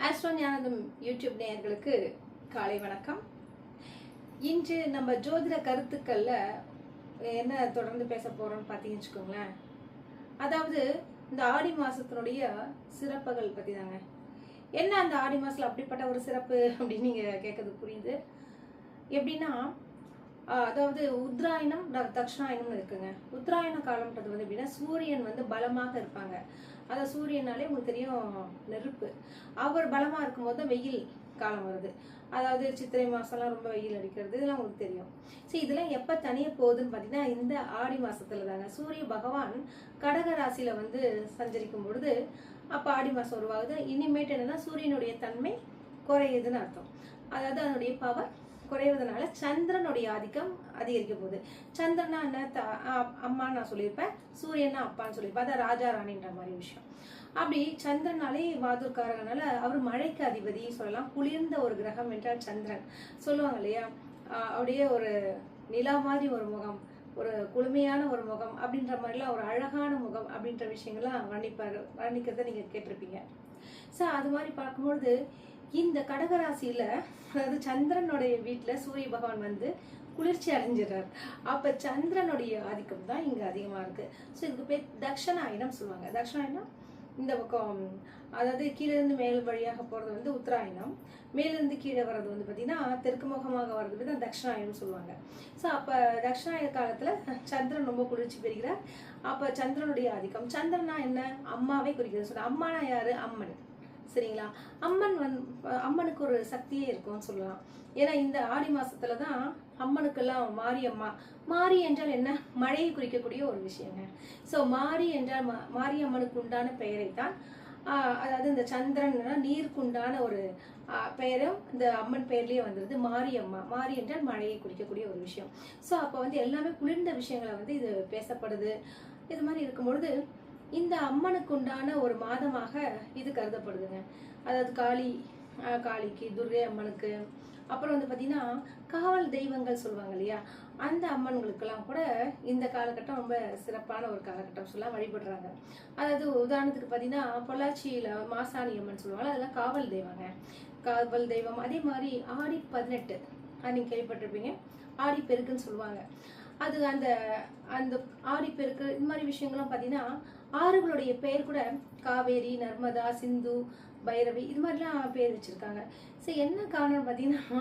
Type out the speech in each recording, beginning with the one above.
Astro ஞானதம் YouTube நேயர்களுக்கு காலை வணக்கம். இன்று நம்ம ஜோதிட கருத்துக்கள்ல என்ன தொடர்ந்து பேச போறோம்னு பார்த்தீங்கன்னு வச்சுக்கோங்களேன். அதாவது இந்த ஆடி மாசத்தினுடைய சிறப்புகள் பற்றி தாங்க என்ன அந்த ஆடி மாசத்துல அப்படிப்பட்ட ஒரு சிறப்பு அப்படின்னு நீங்கள் கேட்கறது புரியுது. எப்படின்னா அதாவது உத்ராயணம் த- இருக்குங்க. உத்தராயண காலம்ன்றது வந்து எப்படின்னா சூரியன் வந்து பலமாக இருப்பாங்க. அதாவது சூரியனாலே உங்களுக்கு தெரியும் நெருப்பு. அவர் பலமாக இருக்கும்போது தான் வெயில் காலம் வருது. அதாவது சித்திரை மாதம்லாம் ரொம்ப வெயில் அடிக்கிறது இதெல்லாம் உங்களுக்கு தெரியும். சரி இதெல்லாம் எப்போ தனிய போகுதுன்னு பார்த்தீங்கன்னா இந்த ஆடி மாதத்துல தாங்க. சூரிய பகவான் கடக ராசியில் வந்து சஞ்சரிக்கும் பொழுது அப்போ ஆடி மாதம் உருவாகுது. இனிமேட்டு என்னென்னா சூரியனுடைய தன்மை குறையுதுன்னு அர்த்தம். அதாவது அதனுடைய பவர் குறைவதனால சந்திரனுடைய ஆதிக்கம் அதிகரிக்க போகுது. சந்திரனா என்ன? அம்மா நான் சொல்லியிருப்பேன். சூரியனா அப்பான்னு சொல்லியிருப்பேன். அதான் ராஜா ராணின்ற மாதிரி விஷயம். அப்படி சந்திரனாலே வாதுர்காரகனால அவர் மழைக்கு அதிபதி சொல்லலாம். குளிர்ந்த ஒரு கிரகம் என்றால் சந்திரன். சொல்லுவாங்க இல்லையா? அப்படியே ஒரு நிலா மாதிரி ஒரு முகம் ஒரு குளுமையான ஒரு முகம் அப்படின்ற மாதிரிலாம் ஒரு அழகான முகம் அப்படின்ற விஷயங்கள்லாம் வர்ணிப்பார் வர்ணிக்கிறத நீங்க கேட்டிருப்பீங்க. ஸோ அது மாதிரி பார்க்கும்பொழுது இந்த கடகராசியில அதாவது சந்திரனுடைய வீட்டுல சூரிய பகவான் வந்து குளிர்ச்சி அடைஞ்சிடறார். அப்ப சந்திரனுடைய ஆதிக்கம் தான் இங்க அதிகமா இருக்கு. ஸோ இதுக்கு பேர் தக்ஷணாயனம் சொல்லுவாங்க. தக்ஷணாயனம் இந்த பக்கம் அதாவது கீழேருந்து மேல் வழியாக போறது வந்து உத்தராயணம். மேலிருந்து கீழே வர்றது வந்து பார்த்தீங்கன்னா தெற்கு முகமாக வர்றது தான் தட்சிணாயனம் சொல்லுவாங்க. ஸோ அப்போ தட்சிணாயன காலத்தில் சந்திரன் ரொம்ப குளிர்ச்சி பெறுகிறார். அப்போ சந்திரனுடைய ஆதிக்கம் சந்திரனா என்ன? அம்மாவை குறிக்கிறது. சொல்ல அம்மானா யாரு? அம்மன். சரிங்களா? அம்மன் வந் அம்மனுக்கு ஒரு சக்தியே இருக்கும்னு சொல்லலாம். ஏன்னா இந்த ஆடி மாசத்துல தான் அம்மனுக்கெல்லாம் மாரியம்மா மாரி என்றால் என்ன? மழையை குறிக்கக்கூடிய ஒரு விஷயங்க. ஸோ மாரி என்றால் மா- மாரியம்மனுக்கு உண்டான பெயரை தான் அதாவது இந்த சந்திரன் நீருக்குண்டான ஒரு பெயரும் இந்த அம்மன் பெயர்லேயே வந்துருது. மாரியம்மா மாரி என்றால் மழையை குறிக்கக்கூடிய ஒரு விஷயம். ஸோ அப்போ வந்து எல்லாமே குளிர்ந்த விஷயங்களை வந்து இது பேசப்படுது. இது மாதிரி இருக்கும் பொழுது இந்த அம்மனுக்கு உண்டான ஒரு மாதமாக இது கருதப்படுதுங்க. அதாவது காளி காளிக்கு துர்கை அம்மனுக்கு அப்புறம் வந்து பார்த்தீங்கன்னா காவல் தெய்வங்கள் சொல்லுவாங்க இல்லையா? அந்த அம்மன்களுக்கெல்லாம் கூட இந்த காலகட்டம் ரொம்ப சிறப்பான ஒரு காலகட்டம் சொல்லலாம் வழிபடுறாங்க. அதாவது உதாரணத்துக்கு பார்த்தீங்கன்னா பொள்ளாச்சியில் மாசாணி அம்மன் சொல்லுவாங்க அதெல்லாம் காவல் தெய்வங்க. காவல் தெய்வம். அதே மாதிரி ஆடி பதினெட்டு அது நீங்கள் கேள்விப்பட்டிருப்பீங்க. ஆடி பெருக்குன்னு சொல்லுவாங்க. அது அந்த அந்த ஆடி பெருக்கு இந்த மாதிரி விஷயங்கள்லாம் பார்த்தீங்கன்னா ஆறுகளுடைய பெயர் கூட காவேரி நர்மதா சிந்து பைரவி இது மாதிரிலாம் பேர் வச்சிருக்காங்க. ஸோ என்ன காரணம் பார்த்தீங்கன்னா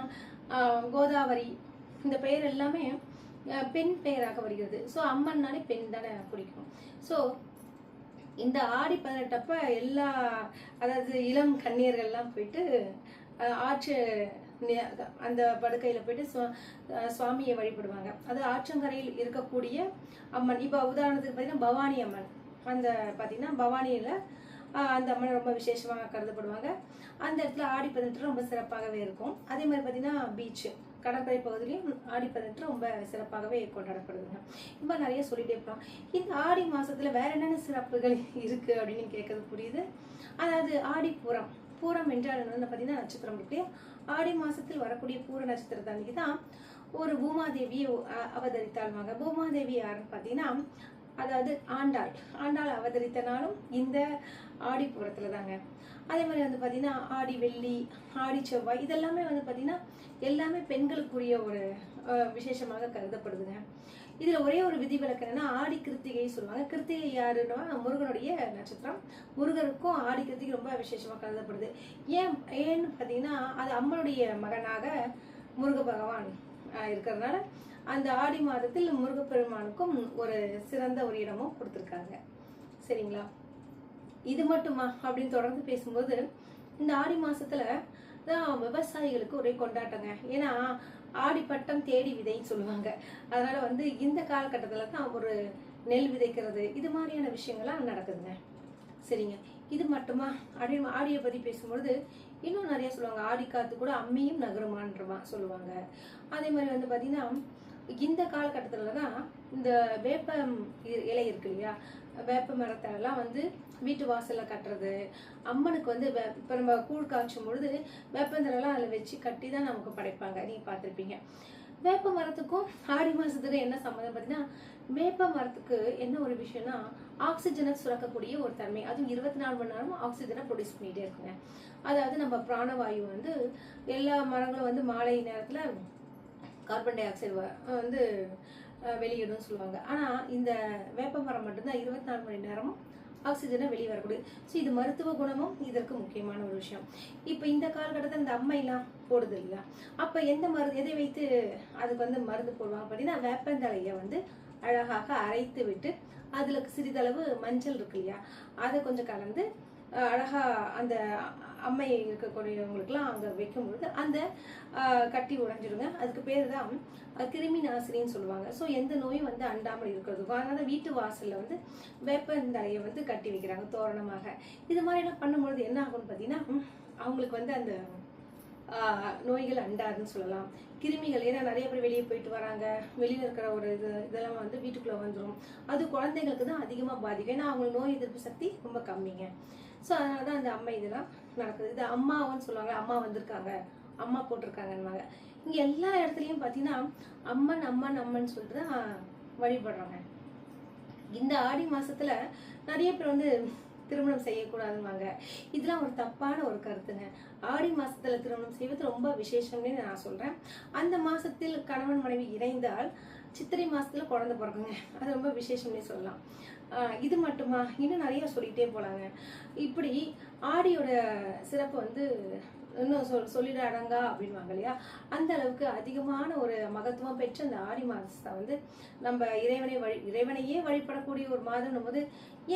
கோதாவரி இந்த பெயர் எல்லாமே பெண் பெயராக வருகிறது. ஸோ அம்மன்னாலே பெண் தானே பிடிக்கும் ஸோ இந்த ஆடி பதினெட்டப்ப எல்லா அதாவது இளம் கன்னியர்கள்லாம் போயிட்டு ஆற்று அந்த படுக்கையில போயிட்டு சுவா- சுவாமியை வழிபடுவாங்க. அது ஆற்றங்கரையில் இருக்கக்கூடிய அம்மன். இப்போ உதாரணத்துக்கு பார்த்தீங்கன்னா பவானி அம்மன். அந்த பார்த்தீங்கன்னா பவானியில் அந்த அம்மன் ரொம்ப விசேஷமாக கருதப்படுவாங்க. அந்த இடத்துல ஆடி பதினெட்டு ரொம்ப சிறப்பாகவே இருக்கும். அதே மாதிரி பார்த்தீங்கன்னா பீச்சு கடற்கரை பகுதியிலையும் ஆடி பதினெட்டு ரொம்ப சிறப்பாகவே கொண்டாடப்படுதுங்க. இப்போ நிறைய சொல்லிட்டே இருக்கலாம் இந்த ஆடி மாதத்தில் வேறு என்னென்ன சிறப்புகள் இருக்குது அப்படின்னு கேட்கறது புரியுது. அதாவது ஆடி பூரம். பூரம் என்றால் என்ன பார்த்தீங்கன்னா நட்சத்திரம் இருக்கு ஆடி மாதத்தில் வரக்கூடிய பூர நட்சத்திரத்தை அன்னைக்கு தான் ஒரு பூமாதேவியை அவதரித்தாள் அவதரித்தாள்வாங்க. பூமாதேவி யாருன்னு பார்த்தீங்கன்னா அதாவது ஆண்டாள். ஆண்டாள் அவதரித்த நாளும் இந்த ஆடி பூரத்துல தாங்க அதே மாதிரி வந்து பார்த்தீங்கன்னா ஆடி வெள்ளி ஆடி செவ்வாய் இதெல்லாமே வந்து பார்த்தீங்கன்னா எல்லாமே பெண்களுக்குரிய ஒரு விசேஷமாக கருதப்படுதுங்க. இதில் ஒரே ஒரு விதிவிலக்கு என்னன்னா ஆடி கிருத்திகை சொல்லுவாங்க. கிருத்திகை யாருன்னா முருகனுடைய நட்சத்திரம். முருகருக்கும் ஆடி கிருத்திகை ரொம்ப விசேஷமாக கருதப்படுது. ஏன் ஏன்னு பார்த்தீங்கன்னா அது அம்மனுடைய மகனாக முருக பகவான் இருக்கிறதுனால அந்த ஆடி மாதத்தில் முருகப்பெருமானுக்கும் ஒரு சிறந்த ஒரு இடமும் கொடுத்துருக்காங்க. சரிங்களா? இது மட்டுமா? அப்படின்னு தொடர்ந்து பேசும்போது இந்த ஆடி மாசத்துல தான் விவசாயிகளுக்கு ஒரே கொண்டாட்டங்க. ஏன்னா ஆடி பட்டம் தேடி விதைன்னு சொல்லுவாங்க. அதனால வந்து இந்த காலகட்டத்துல தான் ஒரு நெல் விதைக்கிறது இது மாதிரியான விஷயங்கள்லாம் நடக்குதுங்க. சரிங்க. இது மட்டுமா? ஆடி ஆடியை பத்தி பேசும்பொழுது இன்னும் நிறைய சொல்லுவாங்க. ஆடி காத்து கூட அம்மியும் நகருமான்றமா சொல்லுவாங்க. அதே மாதிரி வந்து பாத்தீங்கன்னா இந்த காலகட்டத்தில் தான் இந்த வேப்ப இ- இலை இருக்கு இல்லையா வேப்ப மரத்தெல்லாம் வந்து வீட்டு வாசலில் கட்டுறது அம்மனுக்கு வந்து வே- இப்போ நம்ம கூழ் காய்ச்சும் பொழுது வேப்பந்தரெல்லாம் அதில் வச்சு கட்டி தான் நமக்கு படைப்பாங்க. நீங்கள் பார்த்துருப்பீங்க. வேப்ப மரத்துக்கும் ஆடி மாதத்துக்கும் என்ன சம்மந்தம் பார்த்தீங்கன்னா வேப்ப மரத்துக்கு என்ன ஒரு விஷயம்னா ஆக்சிஜனை சுரக்கக்கூடிய ஒரு தன்மை. அதுவும் இருபத்தி நாலு மணி நேரமும் ஆக்சிஜனை ப்ரொடியூஸ் பண்ணிட்டே இருக்குங்க. அதாவது நம்ம பிராணவாயு வந்து எல்லா மரங்களும் வந்து மாலை நேரத்தில் கார்பன் டை ஆக்சைடு வந்து வெளியிடும்னு சொல்லுவாங்க. ஆனால் இந்த வேப்ப மரம் மட்டும்தான் இருபத்தி நாலு மணி நேரமும் ஆக்சிஜனை வெளியே வரக்கூடிய ஸோ இது மருத்துவ குணமும் இதற்கு முக்கியமான ஒரு விஷயம். இப்போ இந்த காலகட்டத்தில் இந்த அம்மையெல்லாம் போடுது இல்லையா அப்போ எந்த மருந்து எதை வைத்து அதுக்கு வந்து மருந்து போடுவாங்க பார்த்தீங்கன்னா வேப்பந்தலையை வந்து அழகாக அரைத்து விட்டு அதில் சிறிதளவு மஞ்சள் இருக்கு இல்லையா? அதை கொஞ்சம் கலந்து அழகாக அந்த அம்மை இருக்கக்கூடியவங்களுக்குலாம் அங்கே வைக்கும் பொழுது அந்த கட்டி உடைஞ்சிடுங்க. அதுக்கு பேர் தான் கிருமி நாசினின்னு சொல்லுவாங்க. ஸோ எந்த நோயும் வந்து அண்டாமல் இருக்கிறதுக்கும் அதனால் வீட்டு வாசலில் வந்து வேப்பந்தலையை வந்து கட்டி வைக்கிறாங்க தோரணமாக. இது மாதிரிலாம் பண்ணும்பொழுது என்ன ஆகும்னு பார்த்தீங்கன்னா அவங்களுக்கு வந்து அந்த நோய்கள் அண்டாதுன்னு சொல்லலாம். கிருமிகள் ஏன்னா நிறைய பேர் வெளியே போயிட்டு வராங்க. வெளியில் இருக்கிற ஒரு இது இதெல்லாம் வந்து வீட்டுக்குள்ளே வந்துடும் அது குழந்தைங்களுக்கு தான் அதிகமாக பாதிக்கும். ஏன்னா அவங்களுக்கு நோய் எதிர்ப்பு சக்தி ரொம்ப கம்மிங்க. ஸோ அதனால தான் அந்த அம்மை இதெல்லாம் நடக்குது. இது அம்மாவன்னு சொல்லுவாங்க. அம்மா வந்திருக்காங்க. அம்மா போட்டிருக்காங்கன்னுவாங்க. இங்கே எல்லா இடத்துலையும் பார்த்தீங்கன்னா அம்மன் அம்மன் அம்மன் சொல்லிட்டு தான் வழிபடுறாங்க. இந்த ஆடி மாசத்துல நிறைய பேர் வந்து திருமணம் செய்யக்கூடாதுவாங்க இதெல்லாம் ஒரு தப்பான ஒரு கருத்துங்க. ஆடி மாசத்துல திருமணம் செய்வது ரொம்ப விசேஷம்னு நான் சொல்றேன். அந்த மாசத்தில் கணவன் மனைவி இணைந்தால் சித்திரை மாதத்தில் குழந்த பிறக்குங்க. அது ரொம்ப விசேஷம்னே சொல்லலாம். இது மட்டுமா? இன்னும் நிறைய சொல்லிகிட்டே போகலாங்க இப்படி ஆடியோட சிறப்பு வந்து இன்னும் சொல் சொல்லிட அடங்கா அப்படின்வாங்க இல்லையா? அந்த அளவுக்கு அதிகமான ஒரு மகத்துவம் பெற்ற இந்த ஆடி மாதத்தை வந்து நம்ம இறைவனை வழி இறைவனையே வழிபடக்கூடிய ஒரு மாதம் போது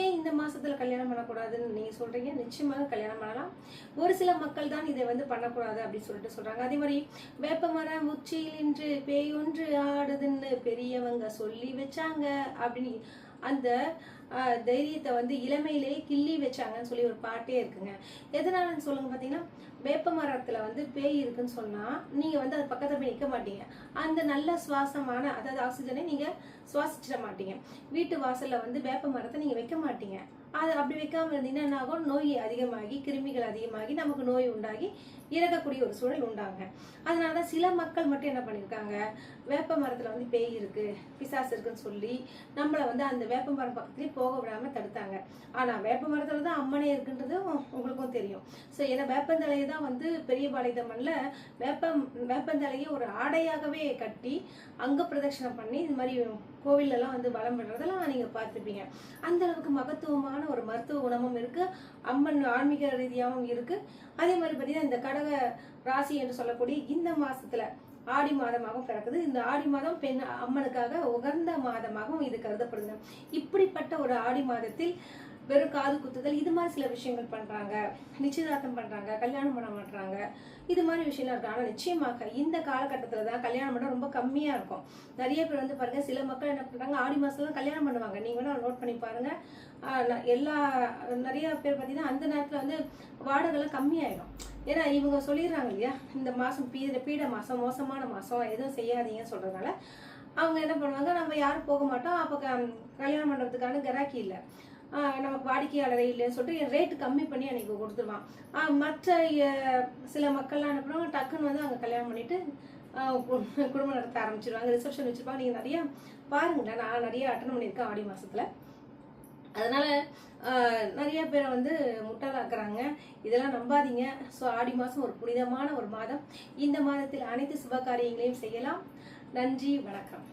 ஏன் இந்த மாசத்துல கல்யாணம் பண்ணக்கூடாதுன்னு நீங்க சொல்றீங்க? நிச்சயமாக கல்யாணம் பண்ணலாம். ஒரு சில மக்கள் தான் இதை வந்து பண்ணக்கூடாது அப்படின்னு சொல்லிட்டு சொல்றாங்க. அதே மாதிரி வேப்பமரம் உச்சியில் இன்று பேய் ஒன்று ஆடுதுன்னு பெரியவங்க சொல்லி வச்சாங்க அப்படின்னு அந்த தைரியத்தை வந்து இளமையிலே கிள்ளி வச்சாங்கன்னு சொல்லி ஒரு பாட்டே இருக்குங்க. எதனாலன்னு சொல்லுங்க பார்த்தீங்கன்னா வேப்ப மரத்தில் வந்து பேய் இருக்குன்னு சொன்னால் நீங்கள் வந்து அது பக்கத்தில் போய் நிற்க மாட்டீங்க. அந்த நல்ல சுவாசமான அதாவது ஆக்சிஜனை நீங்கள் சுவாசிச்சிட மாட்டீங்க. வீட்டு வாசலில் வந்து வேப்ப மரத்தை நீங்கள் வைக்க மாட்டீங்க. அது அப்படி வைக்காம இருந்தீங்கன்னா என்ன ஆகும்? நோய் அதிகமாகி கிருமிகள் அதிகமாகி நமக்கு நோய் உண்டாகி இறக்கக்கூடிய ஒரு சூழல் உண்டாங்க. அதனால தான் சில மக்கள் மட்டும் என்ன பண்ணியிருக்காங்க? வேப்ப மரத்தில் வந்து பேய் இருக்கு பிசாசு இருக்குன்னு சொல்லி நம்மளை வந்து அந்த வேப்ப மரம் பக்கத்துலேயே போக விடாமல் தடுத்தாங்க. ஆனால் வேப்ப மரத்தில் தான் அம்மனே இருக்குன்றதும் உங்களுக்கும் தெரியும். ஸோ ஏன்னா வேப்பந்தலையை தான் வந்து பெரிய பாளையதம்மனில் வேப்பம் வேப்பந்தலையை ஒரு ஆடையாகவே கட்டி அங்க பிரதட்சணம் பண்ணி இது மாதிரி கோவிலெல்லாம் வந்து வளம் விடுறதெல்லாம் நீங்கள் பார்த்துப்பீங்க அந்த அளவுக்கு மகத்துவமான ஒரு மருத்துவ குணமும் இருக்குது அம்மன் ஆன்மீக ரீதியாகவும் இருக்குது அதே மாதிரி பார்த்தீங்கன்னா இந்த கடக ராசி என்று சொல்லக்கூடிய இந்த மாதத்தில் ஆடி மாதமாகவும் பிறக்குது. இந்த ஆடி மாதம் பெண் அம்மனுக்காக உகந்த மாதமாகவும் இது கருதப்படுது இப்படிப்பட்ட ஒரு ஆடி மாதத்தில் வெறும் காது குத்துதல் இது மாதிரி சில விஷயங்கள் பண்றாங்க. நிச்சயதார்த்தம் பண்றாங்க கல்யாணம் பண்ண மாட்டாங்க இது மாதிரி விஷயம்லாம் இருக்கு. ஆனா நிச்சயமாக இந்த காலகட்டத்துல தான் கல்யாணம் பண்ண ரொம்ப கம்மியா இருக்கும். நிறைய பேர் வந்து பாருங்க சில மக்கள் என்ன பண்றாங்க ஆடி மாசத்துல கல்யாணம் பண்ணுவாங்க. நீங்க வேணா நோட் பண்ணி பாருங்க. எல்லா நிறைய பேர் பார்த்தீங்கன்னா அந்த நேரத்துல வந்து வாடகைலாம் கம்மியாயிடும். ஏன்னா இவங்க சொல்லிடுறாங்க இல்லையா இந்த மாசம் பீட பீட மாசம் மோசமான மாசம் எதுவும் செய்யாதீங்கன்னு சொல்றதுனால அவங்க என்ன பண்ணுவாங்க நம்ம யாரும் போக மாட்டோம். அப்போ க- கல்யாணம் பண்றதுக்கான கிராக்கி இல்லை. நமக்கு வாடிக்கையாளரே இல்லைன்னு சொல்லிட்டு ரேட்டு கம்மி பண்ணி எனக்கு கொடுத்துருவான். மற்ற சில மக்கள்லாம் என்ன டக்குன்னு வந்து அங்கே கல்யாணம் பண்ணிட்டு குடும்பம் நடத்த ஆரம்பிச்சிருவாங்க ரிசப்ஷன் வச்சுருப்பாங்க. நீங்கள் நிறையா பாருங்களேன் நான் நிறைய அட்டன் பண்ணியிருக்கேன் ஆடி மாதத்தில் அதனால நிறைய பேரை வந்து முட்டாளாக்குறாங்க. இதெல்லாம் நம்பாதீங்க. ஸோ ஆடி மாதம் ஒரு புனிதமான ஒரு மாதம். இந்த மாதத்தில் அனைத்து சுப காரியங்களையும் செய்யலாம். நன்றி வணக்கம்.